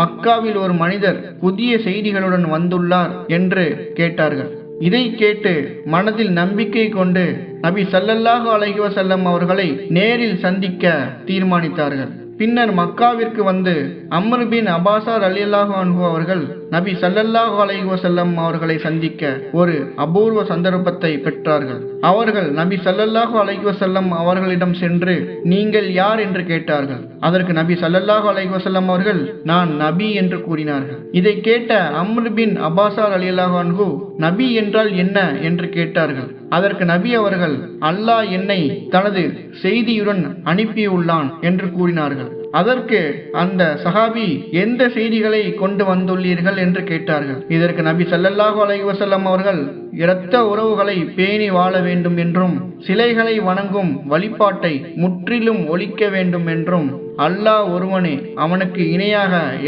மக்காவில் ஒரு மனிதர் புதிய செய்திகளுடன் வந்துள்ளார் என்று கேட்டார்கள். இதை கேட்டு மனதில் நம்பிக்கை கொண்டு நபி சல்லல்லாஹு அலைஹி வஸல்லம் அவர்களை நேரில் சந்திக்க தீர்மானித்தார்கள். பின்னர் மக்காவிற்கு வந்து அம்ரு பின் அபாசார் அலியல்லாஹு அன்ஹு அவர்கள் நபி சல்லல்லாஹு அலைஹி வஸல்லம் அவர்களை சந்திக்க ஒரு அபூர்வ சந்தர்ப்பத்தை பெற்றார்கள். அவர்கள் நபி சல்லல்லாஹு அலைஹி வஸல்லம் அவர்களிடம் சென்று நீங்கள் யார்? என்று கேட்டார்கள். அதற்கு நபி சல்லல்லாஹு அலைஹி வசல்லம் அவர்கள் நான் நபி என்று கூறினார்கள். இதை கேட்ட அம்ரு பின் அபாசார் அலியல்லாஹு அன்ஹு நபி என்றால் என்ன என்று கேட்டார்கள். அதற்கு நபி அவர்கள் அல்லாஹ் என்னை தனது செய்தியுடன் அனுப்பியுள்ளான் என்று கூறினார்கள். அதற்கு அந்த சஹாபி எந்த செய்திகளை கொண்டு வந்துள்ளீர்கள் என்று கேட்டார்கள். இதற்கு நபி சல்லல்லாஹு அலைஹி அவர்கள் இரத்த உறவுகளை பேணி வாழ வேண்டும் என்றும் சிலைகளை வணங்கும் வழிபாட்டை முற்றிலும் ஒழிக்க வேண்டும் என்றும் அல்லாஹ் ஒருவனே அவனுக்கு இணையாக